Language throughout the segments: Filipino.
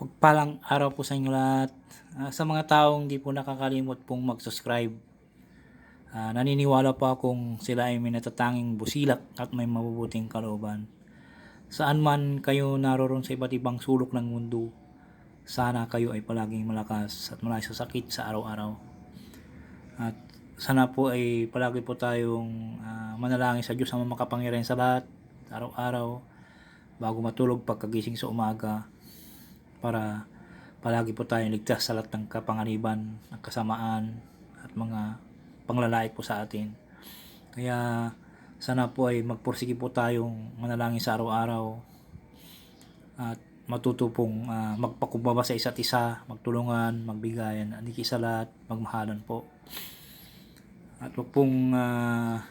Pagpalang araw po sa inyo lahat. Ah, sa mga taong di po nakakalimot pong mag-subscribe, ah, naniniwala po akong sila ay may natatanging busilak at may mabubuting kalooban. Saan man kayo naroon sa iba't ibang sulok ng mundo, sana kayo ay palaging malakas at malayo sa sakit sa araw-araw. At sana po ay palagi po tayong ah, manalangin sa Diyos na makapangyarihan sa lahat, araw-araw, bago matulog pagkagising sa umaga para palagi po tayong ligtas sa lahat ng kapanganiban, ng kasamaan at mga panglalait po sa atin. Kaya sana po ay magpursige po tayong manalangin sa araw-araw at matuto pong ah, magpakumbaba sa isa't isa, magtulungan, magbigayan, aniki sa lahat, magmahalan po. At huwag pong ah,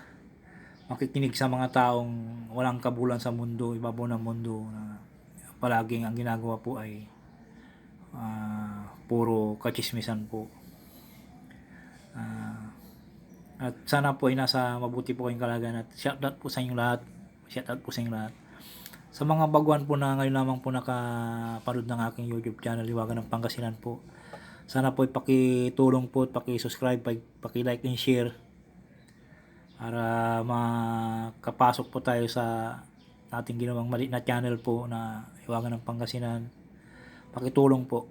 makikinig sa mga taong walang kabulan sa mundo, ibabaw ng mundo na palaging ang ginagawa po ay ah, puro kachismisan po. Ah, at sana po ay nasa mabuti po kayong kalagayan at shoutout po sa inyong lahat. Shoutout po sa inyong lahat. Sa mga baguhan po na ngayon lamang po nakapanood ng aking YouTube channel, Liwagan ng Pangasinan po. Sana po ipakitulong po at pakisubscribe, paki-like and share para makapasok po tayo sa ating ginawang maliit na channel po na Liwagan ng Pangasinan. Pakitulong po.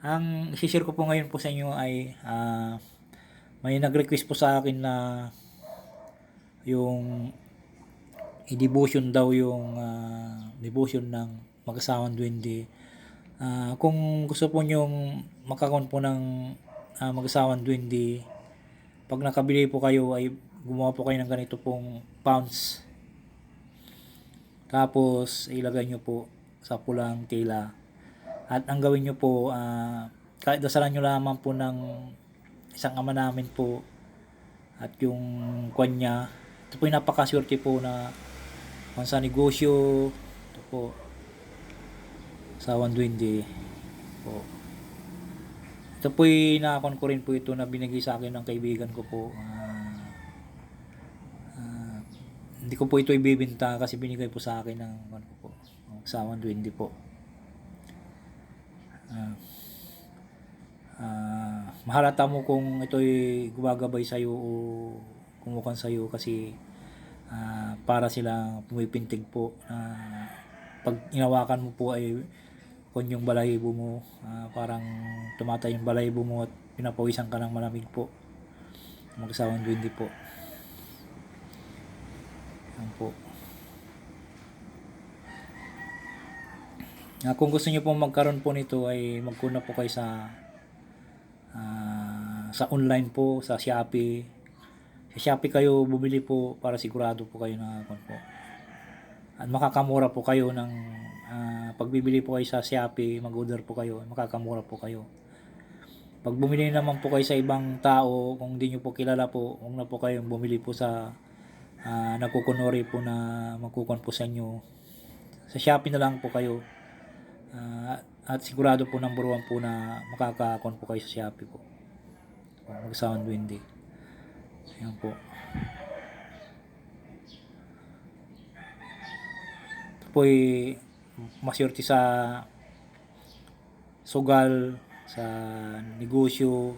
Ang isi-share ko po ngayon po sa inyo ay ah, may nag-request po sa akin na yung i-devotion daw yung ah, devotion ng mag-asawang duwende. Ah, kung gusto po nyong makakon po ng ah, mag-asawang duwende, pag nakabili po kayo ay gumawa po kayo ng ganito pong pounds. Tapos ilagay nyo po sa pulang tela. At ang gawin nyo po, ah, kahit dasalan nyo lamang po ng isang ama namin po at yung kwan niya. Ito po yung napakaswerte po na kung sa negosyo, ito po, sa 120 po. Ito po yung nakakon ko rin po ito na binigay sa akin ng kaibigan ko po. Ah, ah, hindi ko po ito ibibenta kasi binigay po sa akin ng ano po, sa 120 po. Ah, ah, mahalata mo kung ito'y gumagabay sa'yo o kumukan sa'yo kasi ah, para sila pumipintig po na pag inawakan mo po ay kung yung balahibo mo. Ah, parang tumatay yung balahibo mo at pinapawisan ka ng malamig po. Magsawang duwindi po. Yan po Ah, kung gusto niyo pong magkaroon po nito ay magkuna po kayo sa ah, sa online po sa Shopee. Sa Shopee kayo bumili po para sigurado po kayo na kung po. At makakamura po kayo ng ah, pagbibili po kayo sa Shopee, mag-order po kayo, makakamura po kayo. Pag bumili naman po kayo sa ibang tao, kung hindi nyo po kilala po, huwag na po kayong bumili po sa ah, nagkukunori po na magkukon po sa inyo. Sa Shopee na lang po kayo. Ah, at sigurado po number one po na makakakon po kayo sa Shopee po. Mag-sound windy. Ayan po. Ito po ay sa sugal, sa negosyo.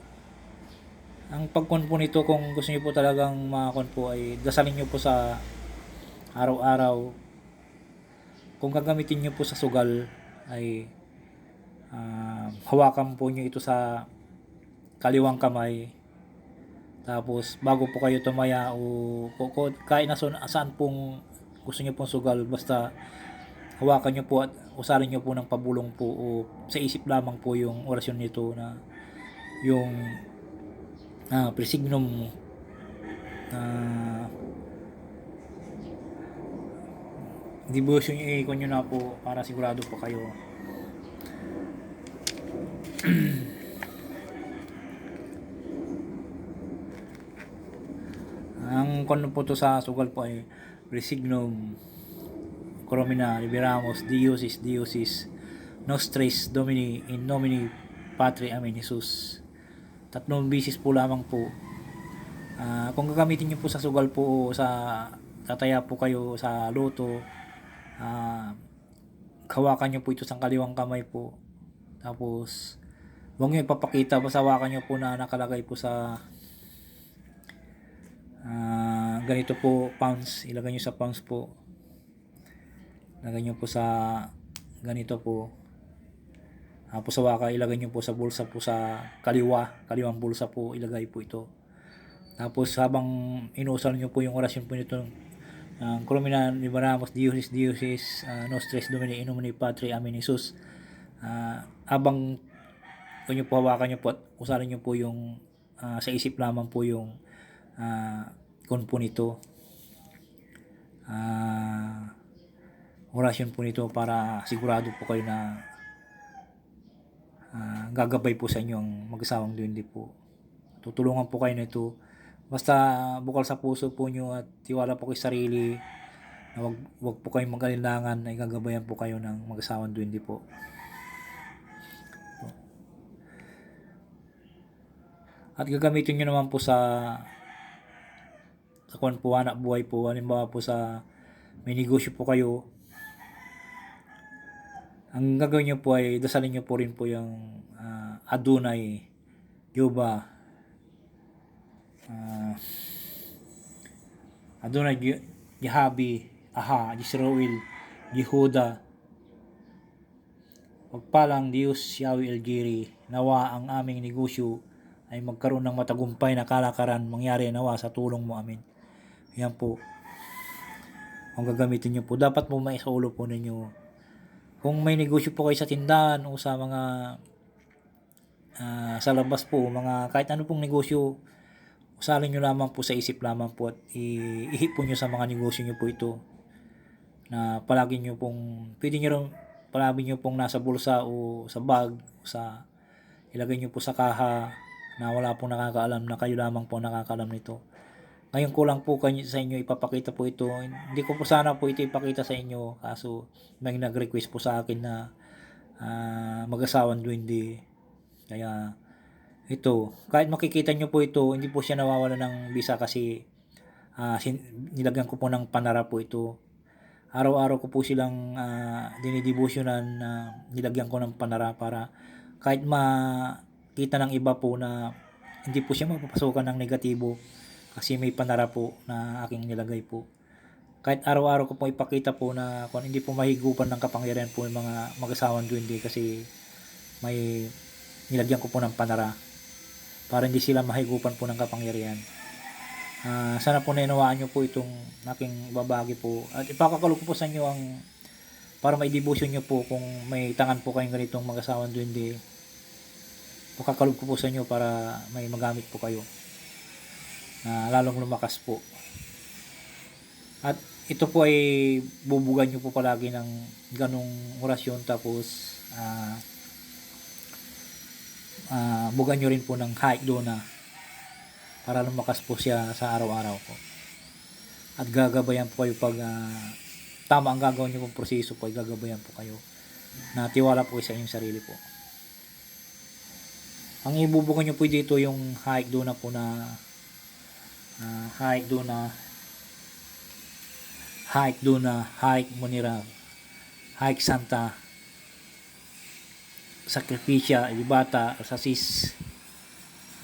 Ang pagkon po nito kung gusto niyo po talagang makakon po ay dasalin niyo po sa araw-araw. Kung gagamitin niyo po sa sugal ay ah, hawakan po nyo ito sa kaliwang kamay. Tapos bago po kayo tumaya o kahit na saan pong gusto nyo pong sugal basta hawakan nyo po at usarin nyo po ng pabulong po o sa isip lamang po yung orasyon nito na yung ah, presignum na devotion yung i-ikon nyo na po para sigurado po kayo. Ang kon po to sa sugal po ay resignum coromina liberamos diosis diosis nostris domini in nomine patri amen Jesus. Tatlong bisis po lamang po. Ah, kung gagamitin niyo po sa sugal po o sa tataya po kayo sa loto ah hawakan nyo po ito sa kaliwang kamay po. Tapos, huwag nyo ipapakita, basta hawakan nyo po na nakalagay po sa ah, ganito po, pounds. Ilagay nyo sa pounds po. Ilagay nyo po sa ganito po. Tapos sa waka, ilagay nyo po sa bulsa po sa kaliwa. Kaliwang bulsa po, ilagay po ito. Tapos habang inusal nyo po yung orasyon po nito, ang Krumina Liberamos Diosis Diosis uh, Nostres Domini in nomine Patri Amen Jesus. Ah, habang kung nyo po hawakan nyo po at usalin nyo po yung ah, sa isip lamang po yung uh, kun po nito. Ah, orasyon po nito para sigurado po kayo na ah, gagabay po sa inyo ang mag-asawang duwende po. Tutulungan po kayo nito. Basta bukal sa puso po nyo at tiwala po kayo sa sarili na wag, wag po kayong mag-alinlangan ay gagabayan po kayo ng mag-asawang duwende po. At gagamitin nyo naman po sa sa kwan po, anak buhay po. Halimbawa po sa may negosyo po kayo. Ang gagawin nyo po ay dasalin nyo po rin po yung ah, Adonai, Yoba, ah, Adonai, Ye- Yehabi, Aha, Yisroel, Yehuda, Pagpalang Diyos Yahweh El Giri, nawa ang aming negosyo ay magkaroon ng matagumpay na kalakaran mangyari nawa sa tulong mo amin. Yan po. Ang gagamitin nyo po. Dapat po may sa ulo po ninyo. Kung may negosyo po kayo sa tindahan o sa mga ah, sa labas po, mga kahit ano pong negosyo, usalin nyo lamang po sa isip lamang po at ihipon nyo sa mga negosyo nyo po ito na palagi nyo pong pwede nyo rin palagi nyo pong nasa bulsa o sa bag o sa ilagay nyo po sa kaha na wala pong nakakaalam na kayo lamang po nakakaalam nito. Ngayon ko lang po kanyo, sa inyo ipapakita po ito. Hindi ko po sana po ito ipakita sa inyo kaso may nag-request po sa akin na ah, mag-asawang duwende. Kaya ito, kahit makikita nyo po ito, hindi po siya nawawala ng visa kasi ah, sin- nilagyan ko po ng panara po ito. Araw-araw ko po silang uh, dinidibusyonan na nilagyan ko ng panara para kahit makita ng iba po na hindi po siya mapapasukan ng negatibo kasi may panara po na aking nilagay po. Kahit araw-araw ko po ipakita po na kung hindi po mahigupan ng kapangyarihan po yung mga mag-asawang duwende kasi may nilagyan ko po ng panara para hindi sila mahigupan po ng kapangyarihan. Ah, sana po nainawaan nyo po itong aking babagi po. At ipakakalog po sa inyo ang para maidibusyon nyo po kung may tangan po kayong ganitong mag-asawang duwende. Pakakalog ko po sa inyo para may magamit po kayo. Na lalong lumakas po. At ito po ay bubugan nyo po palagi ng ganong orasyon tapos ah ah, bugan nyo rin po ng hike doon na para lumakas po siya sa araw-araw po. At gagabayan po kayo pag ah, tama ang gagawin niyo pong proseso po, ay gagabayan po kayo na tiwala po sa inyong sarili po. Ang ibubukan niyo po dito yung hike doon na po na ah, hike doon na hike doon na hike Monira hike Santa Sakripisya, Ibata, Sasis,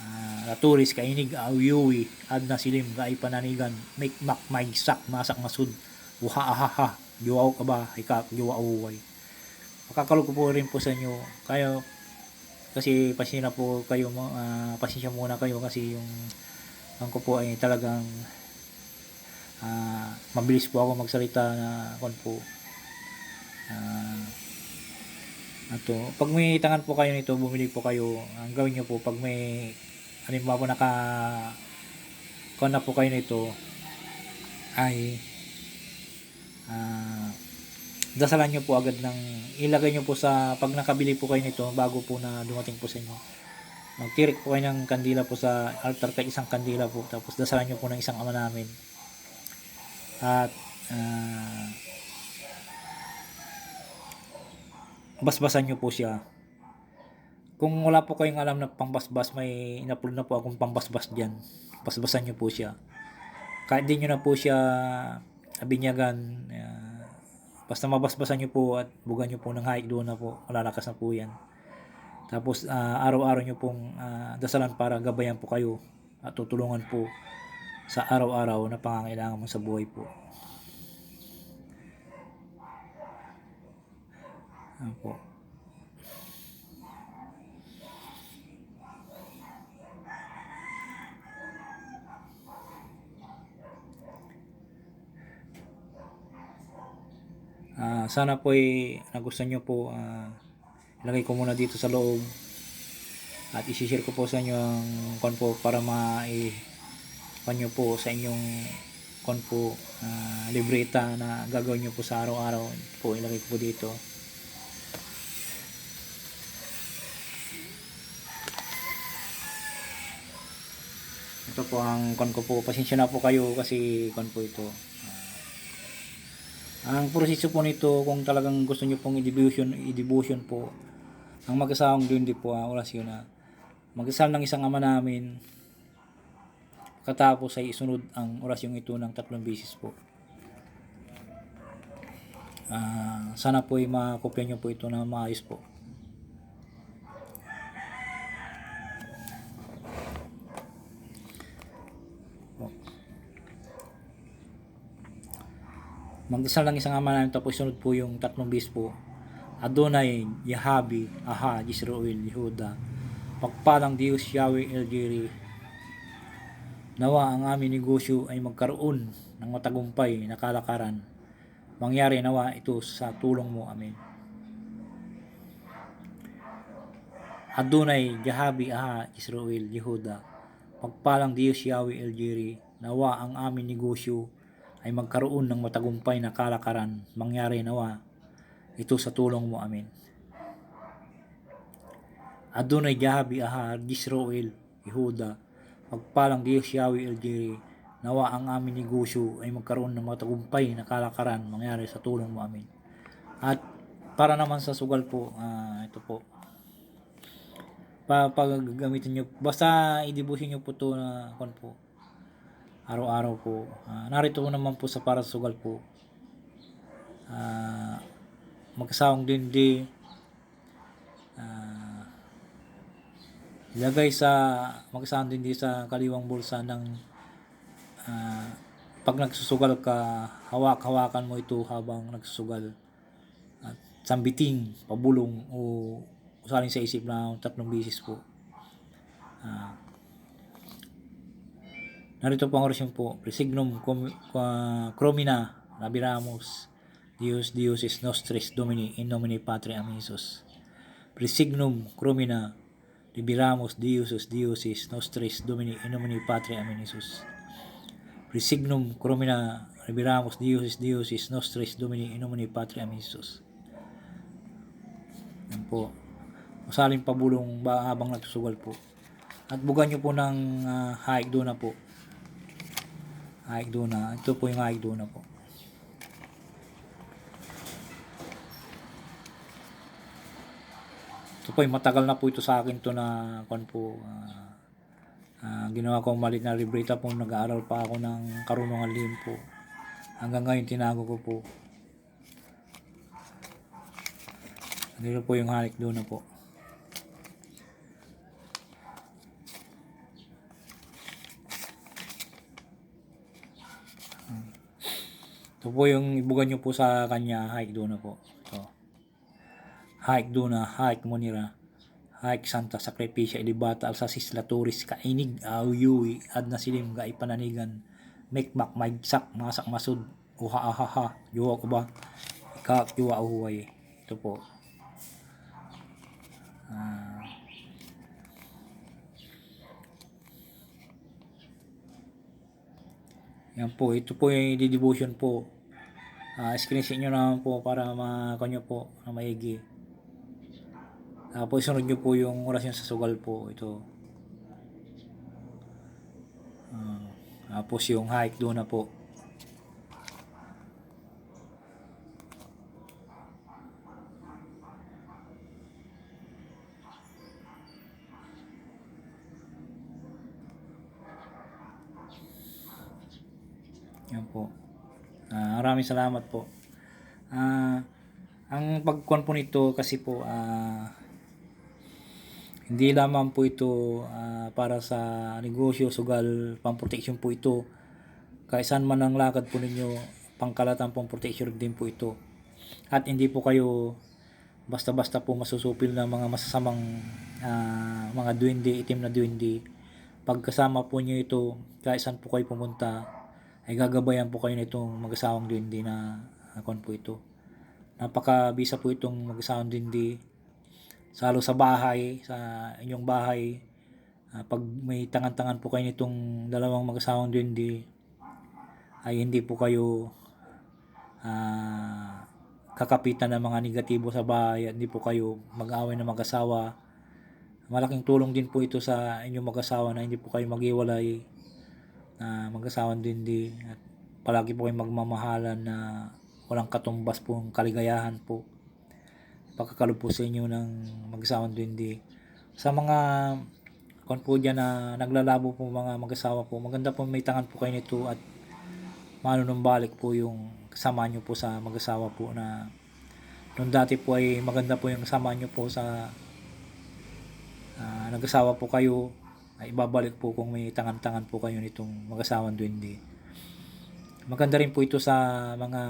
uh, Laturis, Kainig, Auyuwi, Adna Silim, Gai Pananigan, Make Mak, Maigsak, Masak Masud, Uha Ahaha, Yuaw ka ba, Hikak, Yuaway. Makakalog ko po rin po sa inyo, kayo, kasi pasensya na po kayo, uh, pasensya muna kayo kasi yung ang ko po ay talagang ah, mabilis po ako magsalita na kon po ah, ato pag may tangan po kayo nito bumili po kayo ang gawin nyo po pag may halimbawa po naka kon na po kayo nito ay ah, dasalan nyo po agad ng ilagay nyo po sa pag nakabili po kayo nito bago po na dumating po sa inyo. Magtirik po kayo ng kandila po sa altar kay isang kandila po tapos dasalan nyo po ng isang ama namin. At ah, basbasan nyo po siya kung wala po kayong alam na pangbasbas may in-upload na po akong pangbasbas dyan basbasan nyo po siya kahit di nyo na po siya abinyagan uh, basta mabasbasan nyo po at bugan nyo po ng hike doon na po, malalakas na po yan. Tapos ah, araw-araw nyo pong ah, dasalan para gabayan po kayo at tutulungan po sa araw-araw na pangangailangan mo sa buhay po. Ano po. Ah, sana po ay nagustuhan nyo po ah, ilagay ko muna dito sa loob at isi-share ko po sa inyo ang kon po para ma i nyo po sa inyong kon po ah, libreta na gagawin nyo po sa araw-araw po ilagay ko po dito ito po ang kon ko po pasensya na po kayo kasi kon po ito ang proseso po nito, kung talagang gusto nyo pong i-devotion, i-devotion po, ang mag-asawang din po, ah, orasyon na mag-asal ng isang ama namin, katapos ay isunod ang orasyong ito ng tatlong beses po. Ah, sana po ay makopya nyo po ito na maayos po. Magdasal lang isang ama namin tapos sunod po yung tatlong bis po. Adonai, Yahabi, Aha, Yisroel, Yehuda. Pagpalang Diyos, Yahweh, El Jiri. Nawa ang aming negosyo ay magkaroon ng matagumpay na kalakaran. Mangyari nawa ito sa tulong mo. Amen. Adonai, Yahabi, Aha, Israel, Yehuda. Pagpalang Diyos, Yahweh, El Jiri. Nawa ang aming negosyo ay magkaroon ng matagumpay na kalakaran. Mangyari nawa ito sa tulong mo. Amen. Adonai Yahabi Ahar, Yisroel, Yehuda, pagpalang Diyos Yahweh El Jiri, nawa ang aming negosyo ay magkaroon ng matagumpay na kalakaran mangyari sa tulong mo. Amen. At para naman sa sugal po, ah, ito po, pa paggamitin nyo, basta idibusin nyo po to na kon po, araw-araw po. Ah, narito ko naman po sa para sugal po. Ah, magkasawang dindi. Ah, ilagay sa magkasawang dindi sa kaliwang bulsa ng ah, pag nagsusugal ka, hawak-hawakan mo ito habang nagsusugal. At sambiting, pabulong o usalin sa isip na tatlong bisis po. Ah, Narito po ang orasyon po. Qua- cromina labiramus Dios Diosis nostris Domini in nomine Patri Amisus. Presignum cromina liberamus Diosus Diosis nostris Domini in nomine Patri Amisus. Presignum cromina liberamus Diosis Diosis nostris Domini in nomine Patri Amisus. Yan po. Masaling pabulong ba habang nagsusugal po. At bugan nyo po ng uh, haik doon na po. Haik doon na. Ito po yung haik doon na po. Ito po matagal na po ito sa akin to na kon po ah, ah, ginawa ko malit na libreta po nag-aaral pa ako ng karunungan lim po. Hanggang ngayon tinago ko po. Dito po yung halik doon na po. Ito po yung ibugan nyo po sa kanya, hike doon po. Ito. Hike doon na, hike monira. Hike Santa Sakripisya Ilibata Alsasis Laturis Kainig Auyui Ad na silim ga ipananigan Mekmak Maigsak Masak Masud Uha ahaha Yuwa ko ba Ikak yuwa uhuway Ito po Ah. Yan po, ito po yung devotion po. Ah, screenshot nyo naman po para makanyo po na maigi. Tapos sunod nyo po yung orasyon sa sugal po. Ito. Ah, tapos yung hike doon na po. Yan po. Ah, maraming salamat po. Ah, ang pagkuhan po nito kasi po ah hindi lamang po ito ah, para sa negosyo, sugal, pamproteksyon po ito. Kahit saan man ang lakad po ninyo, pangkalatang pang protection din po ito. At hindi po kayo basta-basta po masusupil ng mga masasamang ah, mga duwende, itim na duwende. Pagkasama po nyo ito, kahit saan po kayo pumunta, ay gagabayan po kayo nitong mag-asawang duwende na akon po ito. Napakabisa po itong mag-asawang duwende. Salo sa bahay, sa inyong bahay, ah, pag may tangan-tangan po kayo nitong dalawang mag-asawang duwende, ay hindi po kayo ah, kakapitan ng mga negatibo sa bahay at hindi po kayo mag-away na mag-asawa. Malaking tulong din po ito sa inyong mag-asawa na hindi po kayo mag-iwalay na mag-asawang dindi at palagi po kayong magmamahalan na walang katumbas po ang kaligayahan po. Pagkakalo po sa inyo ng mag-asawang dindi sa mga kon po dyan na naglalabo po mga mag-asawa po maganda po may tangan po kayo nito at manunumbalik po yung kasama nyo po sa mag-asawa po na nung dati po ay maganda po yung kasama nyo po sa ah, nag-asawa po kayo ay ibabalik po kung may tangan-tangan po kayo nitong mag-asawang duwende. Maganda rin po ito sa mga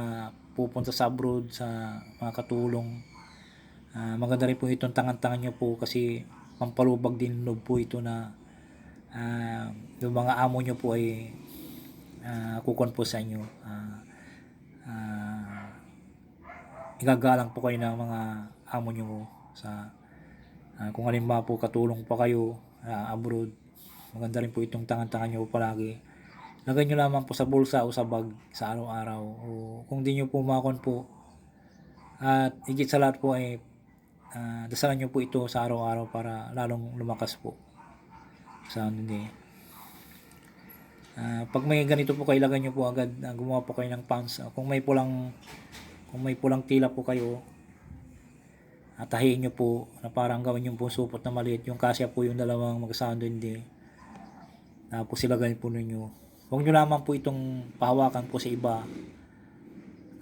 pupunta sa abroad, sa mga katulong. Ah, maganda rin po itong tangan-tangan nyo po kasi pampalubag din loob po ito na ah, yung mga amo nyo po ay uh, kukon po sa inyo. Ah, ah, igagalang po kayo ng mga amo nyo sa ah, kung halimbawa po katulong pa kayo ah, abroad. Maganda rin po itong tangan-tangan nyo palagi. Lagay nyo lamang po sa bulsa o sa bag sa araw-araw. O kung di nyo po makon po. At higit sa lahat po ay ah, dasalan nyo po ito sa araw-araw para lalong lumakas po sa hindi Ah, pag may ganito po kayo, ilagay nyo po agad, ah, gumawa po kayo ng pounds. Ah, kung may pulang, kung may pulang tila po kayo, atahiin nyo po na parang gawin yung po supot na maliit. Yung kasya po yung dalawang mag-sound hindi. Tapos ilagay po ninyo. Huwag nyo lamang po itong pahawakan po sa iba.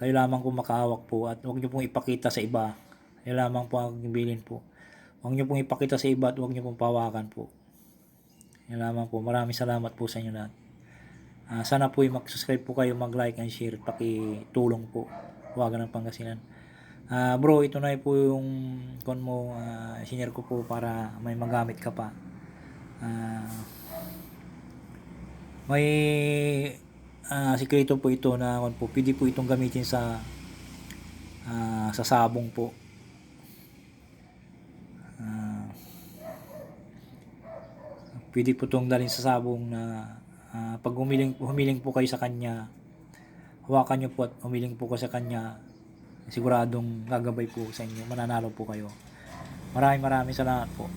Kayo lamang po makahawak po at huwag nyo pong ipakita sa iba. Kayo lamang po ang bilin po. Huwag nyo pong ipakita sa iba at huwag nyo pong pahawakan po. Yan lamang po. Maraming salamat po sa inyo lahat. Ah, sana po mag-subscribe po kayo, mag-like and share, pakitulong po. Huwag ng Pangasinan. Ah, bro, ito na po yung kon mo, ah, sinare ko po para may magamit ka pa. Ah, may ah, sikreto po ito na kon po, pwede po itong gamitin sa ah, sa sabong po. Ah, pwede po itong dalhin sa sabong na ah, pag humiling, humiling po kayo sa kanya, hawakan nyo po at humiling po ko sa kanya, siguradong gagabay po sa inyo, mananalo po kayo. Maraming maraming salamat po.